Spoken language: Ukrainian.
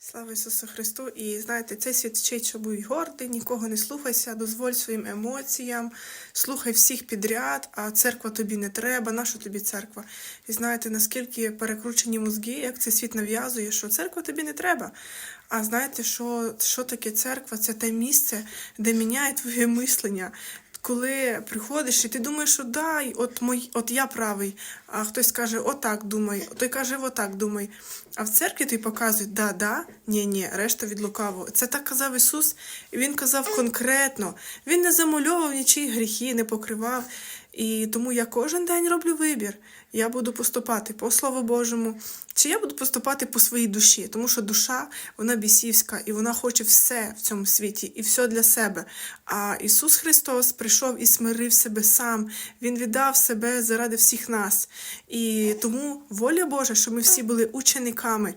Слава Ісусу Христу! І знаєте, цей світ вчить, що будь гордий, нікого не слухайся, дозволь своїм емоціям, слухай всіх підряд, а церква тобі не треба, нащо тобі церква? І знаєте, наскільки перекручені мозги, як цей світ нав'язує, що церква тобі не треба. А знаєте, що, що таке церква? Це те місце, де міняє твоє мислення. Коли приходиш і ти думаєш, що дай, от мой, от я правий, а хтось каже, отак думай, той каже, отак думай. А в церкві ти показують, да, да, ні, ні, решта від лукавого. Це так казав Ісус, і Він казав конкретно. Він не замальовував нічиї гріхи, не покривав. І тому я кожен день роблю вибір. Я буду поступати по Слову Божому, чи я буду поступати по своїй душі, тому що душа вона бісівська і вона хоче все в цьому світі і все для себе. А Ісус Христос прийшов і смирив себе сам. Він віддав себе заради всіх нас. І тому воля Божа, щоб ми всі були учениками.